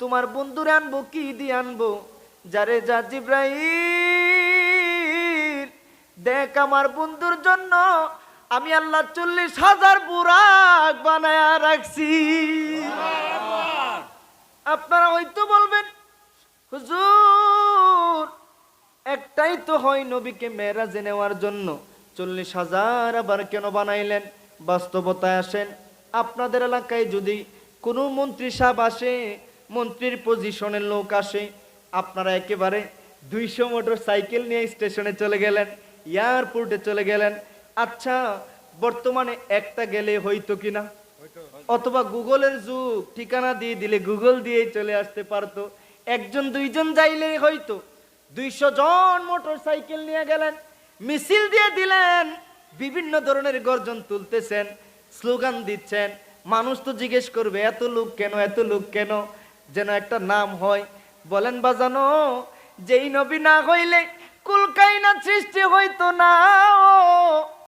তোমার বন্ধুরে আনব, কি দিয়ে আনব? যারে যা জিব্রাইল, দেখ আমার বন্ধুর জন্য আমি আল্লাহ চল্লিশ হাজার বুরাক বানায়া রাখছি। আপনারা হয়তো বলবেন, হুজুর, একটাই তো হয় নবীকে মেয়েরাজে নেওয়ার জন্য। চল্লিশ হাজার আবার কেন বানাইলেন? বাস্তবতায় আসেন। আপনাদের এলাকায় যদি কোনো মন্ত্রী সাহেব আসে মন্ত্রীর পজিশনের লোক আসে। আপনারা একেবারে দুইশো মোটর সাইকেল নিয়ে স্টেশনে চলে গেলেন এয়ারপোর্টে চলে গেলেন। আচ্ছা বর্তমানে একটা গেলে হইতো কিনা? অথবা গুগলের যুগ ঠিকানা দিয়ে দিলে গুগল দিয়েই চলে আসতে পারতো। একজন দুইজন যাইলেই হয়তো। দুইশো জন মোটর সাইকেল নিয়ে গেলেন মিছিল দিয়ে দিলেন। বিভিন্ন ধরনের গর্জন তুলতেছেন স্লোগান দিচ্ছেন। মানুষ তো জিজ্ঞেস করবে এত লোক কেন এত লোক কেন? যেন একটা নাম হয়। বলেন বাজানো যেই নবী না হইলে কুলকাইনা সৃষ্টি হইতো না।